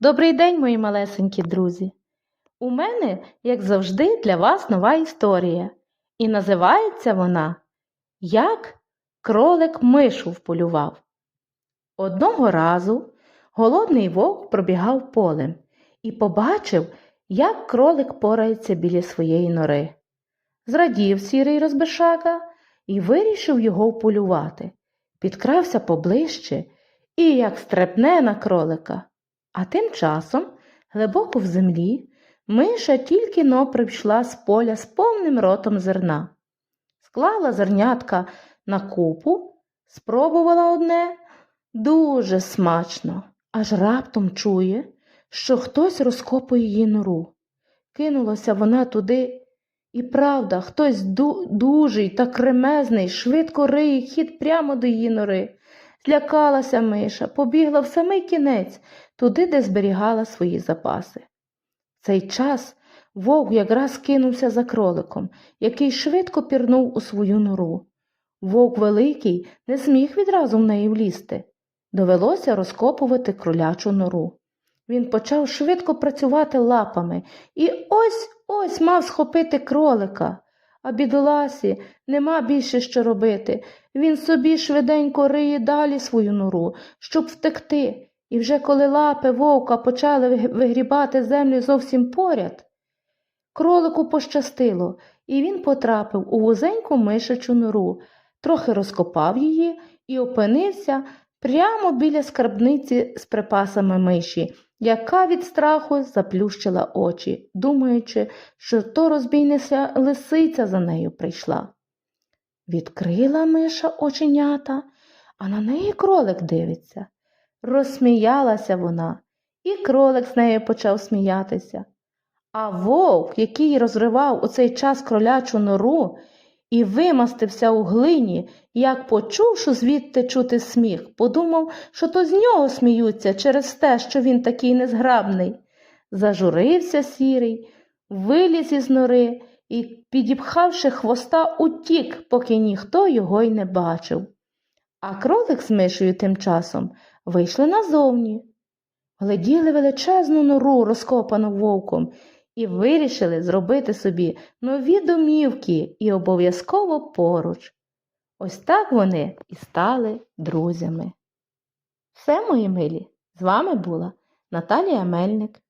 Добрий день, мої малесенькі друзі! У мене, як завжди, для вас нова історія. І називається вона Як кролик мишу вполював. Одного разу голодний вовк пробігав полем і побачив, як кролик порається біля своєї нори. Зрадів сірий розбишака і вирішив його вполювати. Підкрався поближче і як стрепне на кролика. А тим часом, глибоко в землі, миша тільки но прийшла з поля з повним ротом зерна. Склала зернятка на купу, спробувала одне дуже смачно, аж раптом чує, що хтось розкопує її нору. Кинулася вона туди, і правда, хтось ду- дужий та кремезний швидко риє хід прямо до її нори. Злякалася миша, побігла в самий кінець, туди, де зберігала свої запаси. В цей час вовк якраз кинувся за кроликом, який швидко пірнув у свою нору. Вовк великий не зміг відразу в неї влізти. Довелося розкопувати кролячу нору. Він почав швидко працювати лапами і ось ось мав схопити кролика. А бідоласі нема більше що робити. Він собі швиденько риє далі свою нору, щоб втекти. І вже коли лапи вовка почали вигрібати землю зовсім поряд, кролику пощастило, і він потрапив у вузеньку мишачу нору, трохи розкопав її і опинився прямо біля скарбниці з припасами миші, яка від страху заплющила очі, думаючи, що то розбійниця лисиця за нею прийшла. Відкрила миша оченята, а на неї кролик дивиться. Розсміялася вона, і кролик з нею почав сміятися. А вовк, який розривав у цей час кролячу нору і вимастився у глині, як почув, що звідти чути сміх, подумав, що то з нього сміються через те, що він такий незграбний. Зажурився сірий, виліз із нори і, підіпхавши хвоста, утік, поки ніхто його й не бачив. А кролик з мишею тим часом вийшли назовні, гляділи величезну нору, розкопану вовком, і вирішили зробити собі нові домівки і обов'язково поруч. Ось так вони і стали друзями. Все, мої милі, з вами була Наталія Мельник.